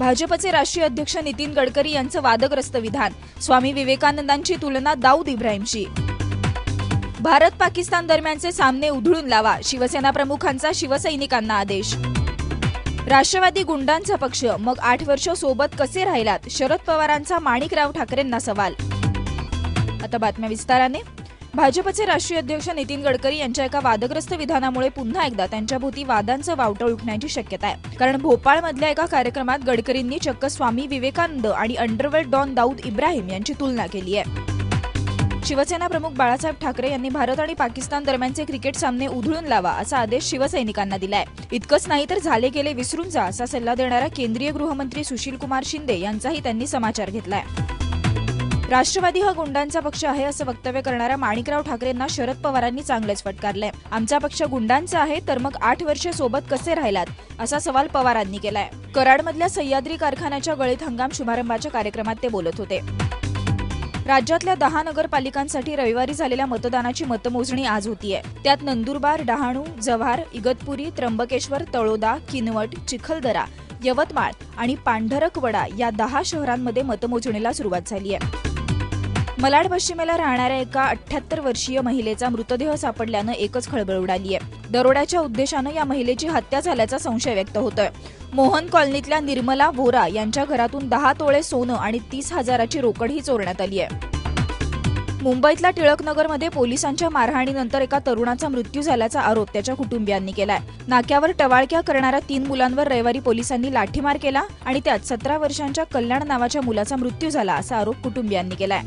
भाजपचे राष्ट्रीय अध्यक्ष नितीन गडकरी यांचं वादग्रस्त विधान. स्वामी विवेकानंदांची तुलना दाऊद इब्राहिमशी. भारत पाकिस्तान दरम्यानचे सामने उधळून लावा शिवसेना प्रमुखांचा शिवसैनिकांना आदेश. राष्ट्रवादी गुंडांचा पक्ष मग आठ वर्ष सोबत कसे राहिलात? शरद पवारांचा माणिकराव ठाकरेंना सवाल. आता बातम्या विस्ताराने. भाजपचे राष्ट्रीय अध्यक्ष नितीन गडकरी यांच्या एका वादग्रस्त विधानामुळे पुन्हा एकदा त्यांच्याभोवती वादांचं वावटळ उठण्याची शक्यता आहे. कारण भोपाळमधल्या एका कार्यक्रमात गडकरींनी चक्क स्वामी विवेकानंद आणि अंडरवर्ल्ड डॉन दाऊद इब्राहिम यांची तुलना केली आहे. शिवसेना प्रमुख बाळासाहेब ठाकरे यांनी भारत आणि पाकिस्तान दरम्यानचे क्रिकेट सामने उधळून लावा असा आदेश शिवसैनिकांना दिलाय. इतकंच नाही तर झाले गेले विसरून जा असा सल्ला देणारा केंद्रीय गृहमंत्री सुशील कुमार शिंदे यांचाही त्यांनी समाचार घेतलाय. राष्ट्रवादी हा गुंडांचा पक्ष आहे असं वक्तव्य करणाऱ्या माणिकराव ठाकरेंना शरद पवारांनी चांगलंच फटकारलंय. आमचा पक्ष गुंडांचा आहे तर मग आठ वर्ष सोबत कसे राहिलात? असा सवाल पवारांनी केलाय. कराडमधल्या सह्याद्री कारखान्याच्या गळीत हंगाम शुभारंभाच्या कार्यक्रमात ते बोलत होते. राज्यातल्या दहा नगरपालिकांसाठी रविवारी झालेल्या मतदानाची मतमोजणी आज होतीये. त्यात नंदुरबार डहाणू जव्हार इगतपुरी त्र्यंबकेश्वर तळोदा किनवट चिखलदरा यवतमाळ आणि पांढरकवडा या दहा शहरांमध्ये मतमोजणीला सुरुवात झाली आहे मलाड पश्चिमेला राहणाऱ्या एका अठ्याहत्तर वर्षीय महिलेचा मृतदेह सापडल्यानं एकच खळबळ उडाली आहे दरोड्याच्या उद्देशानं या महिलेची हत्या झाल्याचा संशय व्यक्त होतोय. मोहन कॉलनीतल्या निर्मला वोरा यांच्या घरातून दहा तोळे सोनं आणि तीस हजाराची रोकडही चोरण्यात आली आहे मुंबईतल्या टिळकनगरमध्ये पोलिसांच्या मारहाणीनंतर एका तरुणाचा मृत्यू झाल्याचा आरोप त्याच्या कुटुंबियांनी केलाय. नाक्यावर टवाळक्या करणाऱ्या तीन मुलांवर रविवारी पोलिसांनी लाठीमार केला आणि त्यात सतरा वर्षांच्या कल्याण नावाच्या मुलाचा मृत्यू झाला असा आरोप कुटुंबियांनी केलाय.